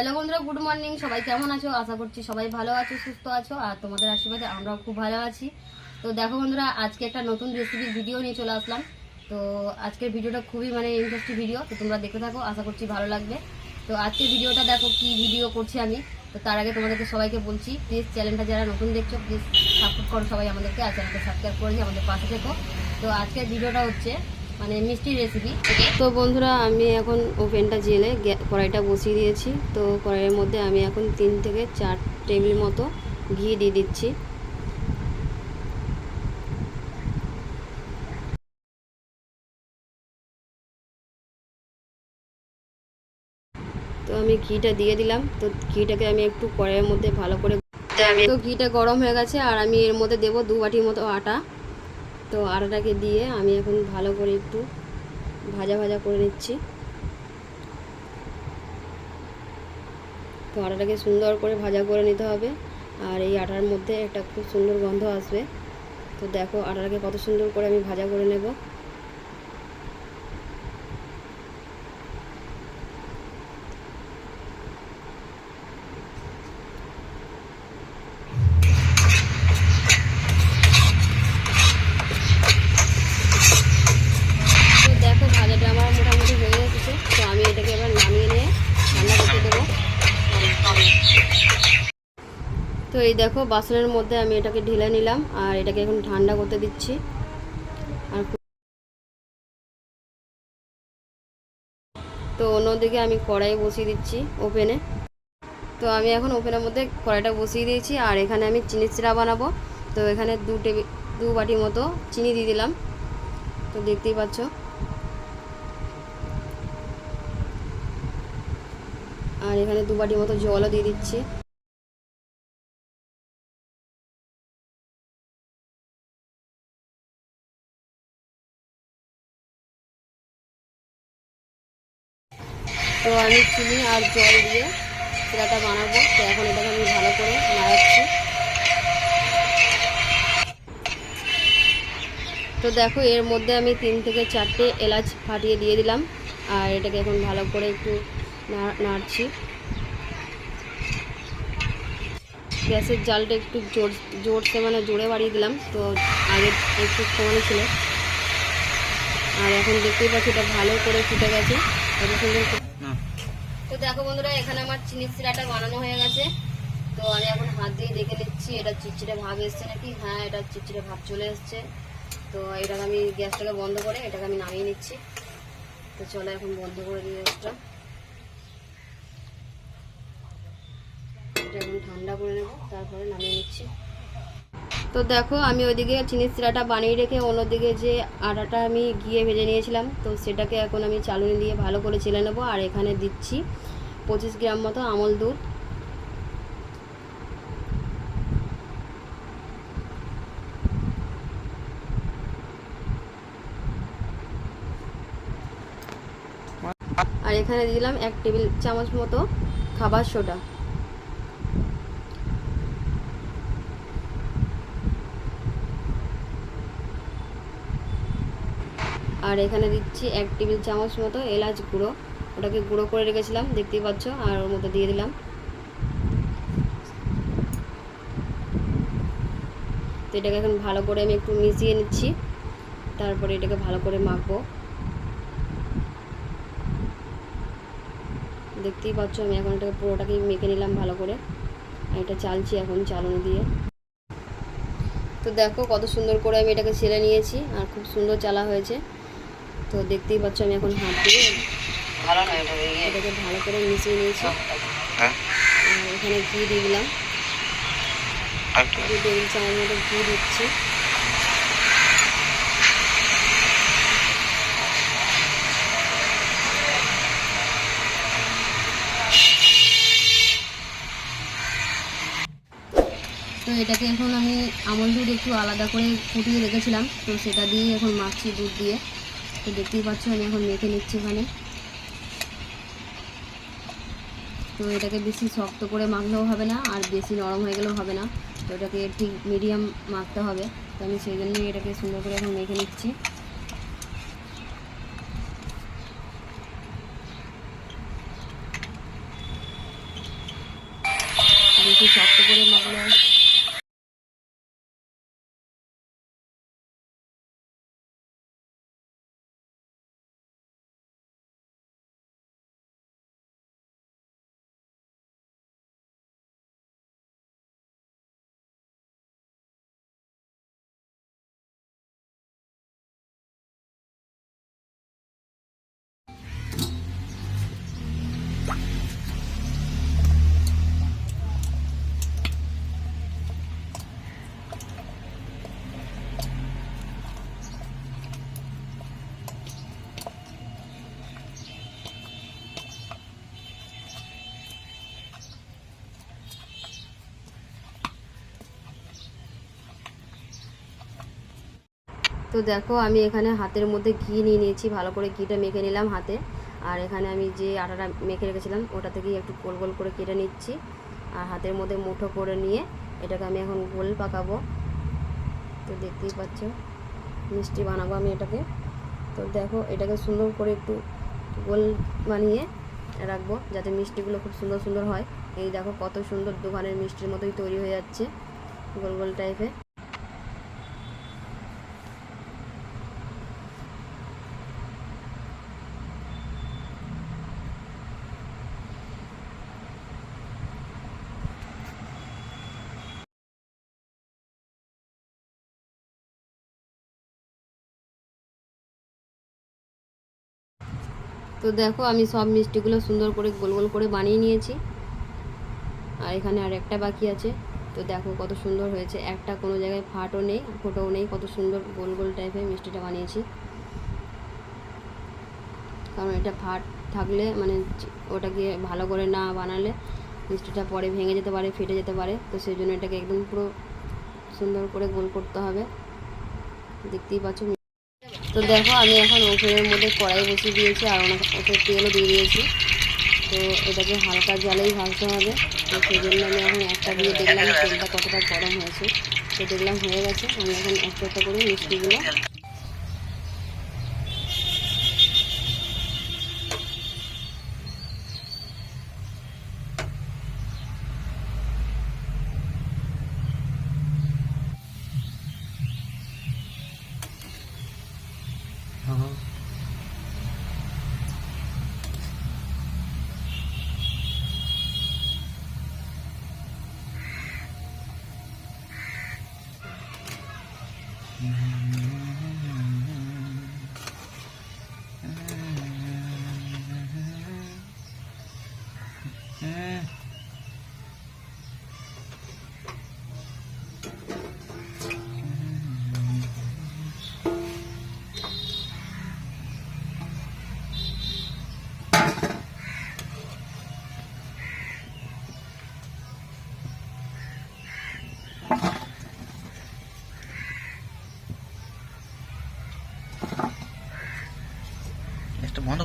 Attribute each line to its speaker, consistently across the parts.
Speaker 1: Hello বন্ধুরা good morning সবাই কেমন আছো? আশা করছি সবাই ভালো আছো, সুস্থ আছো, আর তোমাদের আশীর্বাদে আমরাও খুব ভালো আছি। তো দেখো বন্ধুরা, আজকে একটা নতুন রেসিপির ভিডিও নিয়ে চলে আসলাম। তো আজকের ভিডিওটা খুবই মানে ইন্টারেস্টিং ভিডিও তো তোমরা দেখতে থাকো, আশা করছি ভালো লাগবে। তো আজকের ভিডিওটা দেখো কি ভিডিও করছি আমি। তো তার আগে তোমাদেরকে সবাইকে বলছি প্লিজ চ্যানেলটা যারা নতুন দেখছ প্লিজ সাপোর্ট করো সবাই আমাদেরকে, আর চ্যানেলটা সাবস্ক্রাইব করে আমাদের পাশে থেকো। তো আজকের ভিডিওটা হচ্ছে মানে মিষ্টি রেসিপি তো বন্ধুরা আমি এখন ওভেনটা জেলে কড়াইটা বসিয়ে দিয়েছি। তো কড়াইয়ের মধ্যে আমি এখন তিন থেকে চার টেবিল মতো ঘি দিয়ে দিচ্ছি। তো আমি ঘিটা দিয়ে দিলাম। তো ঘিটাকে আমি একটু কড়াইয়ের মধ্যে ভালো করে তো ঘিটা গরম হয়ে গেছে আর আমি এর মধ্যে দেবো দু বাটির মতো আটা। তো আটাটাকে দিয়ে আমি এখন ভালো করে একটু ভাজা ভাজা করে নিচ্ছি। তো আটাটাকে সুন্দর করে ভাজা করে নিতে হবে। আর এই আটার মধ্যে একটা খুব সুন্দর গন্ধ আসবে। তো দেখো আটাটাকে কত সুন্দর করে আমি ভাজা করে নেব তো দেখো ভাজাটা আমার মোটামুটি হয়ে গেছে তো আমি এটাকে এবার নামিয়ে নিয়ে রান্না করতে দেবো তো এই দেখো, বাসনের মধ্যে আমি এটাকে ঢেলে নিলাম আর এটাকে এখন ঠান্ডা করতে দিচ্ছি। আর তো অন্যদিকে আমি কড়াই বসিয়ে দিচ্ছি ওভেনে। তো আমি এখন ওভেনের মধ্যে কড়াইটা বসিয়ে দিয়েছি আর এখানে আমি চিনি চিরা বানাবো। তো এখানে দু টেবিল দু বাটি মতো চিনি দিয়ে দিলাম। তো দেখতেই পাচ্ছ। আর এখানে দু বাটি মতো জলও দিয়ে দিচ্ছি। তো আমি চিনি আর জল দিয়ে চিরাটা বানাবো। তো এখন এটাকে আমি ভালো করে নাড়াচ্ছি। তো দেখো, এর মধ্যে আমি তিন থেকে চারটে এলাচ ফাটিয়ে দিয়ে দিলাম। আর এটাকে এখন ভালো করে একটু নাড়ছি। গ্যাসের জালটা একটু জোর, জোরসে মানে জোরে বাড়িয়ে দিলাম। তো আগে একটু সমানে ছিল। আর এখন দেখতেই পাচ্ছি এটা ভালো করে ফুটে গেছে। এত সুন্দর দেখো বন্ধুরা, এখানে আমার চিনি সিরাটা বানানো হয়ে গেছে। তো আমি এখন হাত দিয়ে দেখে নিচ্ছি, এটা চিটচিটে ভাব এসছে নাকি? হ্যাঁ এটা চিটচিটে ভাব চলে এসছে। তো এটাকে আমি গ্যাসটাকে বন্ধ করে এটাকে আমি নামিয়ে নিচ্ছি। তো চলো এখন বন্ধ করে দিই গ্যাসটা এটা এখন ঠান্ডা করে নেব, তারপরে নামিয়ে নিচ্ছি। তো দেখো, আমি ওইদিকে চিনি সিরাটা বানিয়ে রেখে অন্যদিকে যে আটাটা আমি গিয়ে ভেজে নিয়েছিলাম, তো সেটাকে এখন আমি চালুনি দিয়ে ভালো করে চেলে নেব, আর এখানে দিচ্ছি পঁচিশ গ্রাম মতো আমল দুধ। আর এখানে দিলাম এক টেবিল চামচ মতো খাবার সোডা। আর এখানে দিচ্ছি এক টেবিল চামচ মতো এলাচ গুঁড়ো। ওটাকে গুঁড়ো করে রেখেছিলাম, দেখতেই পাচ্ছ, আর ওর মধ্যে দিয়ে দিলাম। তো এটাকে এখন ভালো করে আমি একটু মিশিয়ে নিচ্ছি, তারপরে এটাকে ভালো করে মাখবো। দেখতেই পাচ্ছ, আমি এখন এটাকে পুরোটাকে মেখে নিলাম ভালো করে। এটা চালছি এখন চালনি দিয়ে। তো দেখো কত সুন্দর করে আমি এটাকে ছেলে নিয়েছি, আর খুব সুন্দর চালা হয়েছে। তো দেখতেই পাচ্ছ আমি এখন হাত দিয়ে এটাকে ভালো করে মিশিয়ে নিয়েছি। আর এখানে ঘি দিয়ে দিলাম। দু টেবিল চামচ মতো ঘি দিচ্ছি। তো এটাকে এখন আমি আমল দুধ একটু আলাদা করে ফুটিয়ে রেখেছিলাম তো সেটা দিয়ে এখন মাখছি দুধ দিয়ে। তো দেখতেই পাচ্ছ, আমি এখন মেখে নিচ্ছি এখানে। তো এটাকে বেশি শক্ত করে মাখলেও হবে না, আর বেশি নরম হয়ে গেলেও হবে না। তো এটাকে ঠিক মিডিয়াম মাখতে হবে। তো আমি সেই জন্যই এটাকে সুন্দর করে এখন মেখে নিচ্ছি। তো দেখো, আমি এখানে হাতের মধ্যে ঘি নিয়ে নিয়েছি, ভালো করে ঘিটা মেখে নিলাম হাতে। আর এখানে আমি যে আটাটা মেখে রেখেছিলাম, ওটা থেকেই একটু গোল গোল করে কেটে নিচ্ছি। আর হাতের মধ্যে মুঠো করে নিয়ে এটাকে আমি এখন গোল পাকাবো। তো দেখতেই পাচ্ছ, মিষ্টি বানাবো আমি এটাকে। তো দেখো, এটাকে সুন্দর করে একটু গোল বানিয়ে রাখব, যাতে মিষ্টিগুলো খুব সুন্দর সুন্দর হয়। এই দেখো, কত সুন্দর দোকানের মিষ্টির মতোই তৈরি হয়ে যাচ্ছে, গোল গোল টাইপের তো দেখো, আমি সব মিষ্টিগুলো সুন্দর করে গোল গোল করে বানিয়ে নিয়েছি। আর এখানে আর একটা বাকি আছে। তো দেখো কত সুন্দর হয়েছে। একটা কোনো জায়গায় ফাটও নেই, ফোটোও নেই। কত সুন্দর গোল গোল টাইপের মিষ্টিটা বানিয়েছি। কারণ এটা ফাট থাকলে মানে ওটাকে ভালো করে না বানালে মিষ্টিটা পরে ভেঙে যেতে পারে, ফেটে যেতে পারে। তো সেই জন্য এটাকে একদম পুরো সুন্দর করে গোল করতে হবে। দেখতেই পাচ্ছ তো দেখো, আমি এখন ওভেনের মধ্যে কড়াই বসিয়ে দিয়েছি আর ওকে তেলও দিয়ে দিয়েছি। তো এটাকে হালকা জলেই ভাজতে হবে। তো সেই জন্য আমি এখন একটা দিয়ে দেখলাম তেলটা কতটা গরম হয়েছে। তো দেখলাম হয়ে গেছে। আমি এখন একটা একটা করে মিষ্টিগুলো
Speaker 2: গ্যাসটা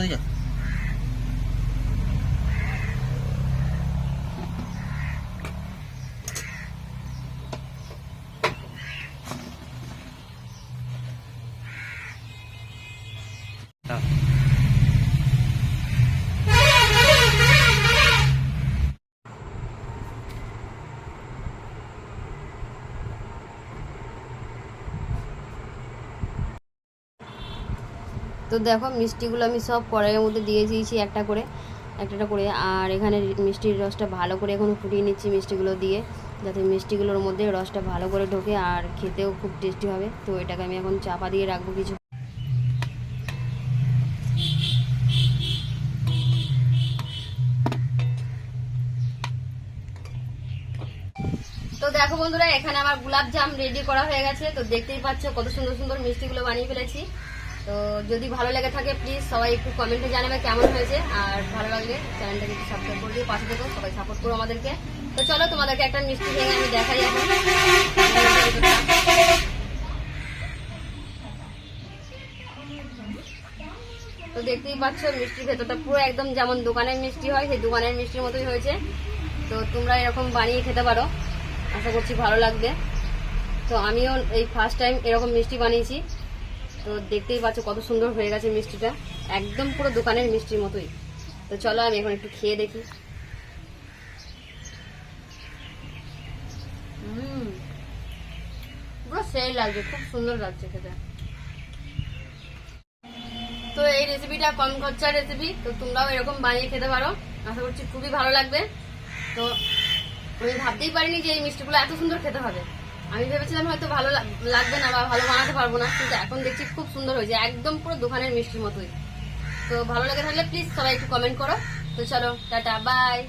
Speaker 2: বন্ধ করে দিও
Speaker 1: তো দেখো মিষ্টিগুলো আমি সব কড়াইয়ের মধ্যে দিয়ে দিয়েছি একটা করে একটা করে। আর এখানে মিষ্টির রসটা ভালো করে এখন ফুটিয়ে নিচ্ছি মিষ্টিগুলো দিয়ে, যাতে মিষ্টিগুলোর মধ্যে রসটা ভালো করে ঢোকে আর খেতেও খুব টেস্টি হবে। তো এটাকে আমি এখন চাপা দিয়ে রাখব কিছু। তো দেখো বন্ধুরা, এখানে আমার গোলাপ জাম রেডি করা হয়ে গেছে। তো দেখতেই পাচ্ছ কত সুন্দর সুন্দর মিষ্টিগুলো বানিয়ে ফেলেছি। তো যদি ভালো লেগে থাকে প্লিজ সবাই একটু কমেন্টে জানাবে কেমন হয়েছে। আর ভালো লাগলে চ্যানেলটাকে একটু সাবস্ক্রাইব করে দিয়ে পাশে থেকো সবাই সাপোর্ট করো আমাদেরকে। তো চলো, তোমাদেরকে একটা মিষ্টি ভেঙে আমি দেখাই এখন। তো দেখতেই পাচ্ছ, মিষ্টির ভেতরটা পুরো একদম যেমন দোকানের মিষ্টি হয়, সেই দোকানের মিষ্টির মতোই হয়েছে। তো তোমরা এরকম বানিয়ে খেতে পারো, আশা করছি ভালো লাগবে। তো আমিও এই ফার্স্ট টাইম এরকম মিষ্টি বানিয়েছি। তো দেখতেই পাচ্ছ কত সুন্দর হয়ে গেছে মিষ্টিটা। একদম পুরো দোকানের মিষ্টির মতোই। তো চলো আমি এখন একটু খেয়ে দেখি। পুরো সেই লাগছে, খুব সুন্দর লাগছে খেতে। তো এই রেসিপিটা কম খরচার রেসিপি তো তোমরাও এরকম বানিয়ে খেতে পারো। আশা করছি খুবই ভালো লাগবে। তো আমি ভাবতেই পারিনি যে এই মিষ্টিগুলো এত সুন্দর খেতে হবে। আমি ভেবেছিলাম হয়তো ভালো লাগ- লাগবে না বা ভালো বানাতে পারব না, কিন্তু এখন দেখছি খুব সুন্দর হয়েছে, একদম পুরো দোকানের মিষ্টির মতোই। তো ভালো লাগে থাকলে প্লিজ সবাই একটু কমেন্ট করো। তো চলো, টাটা বাই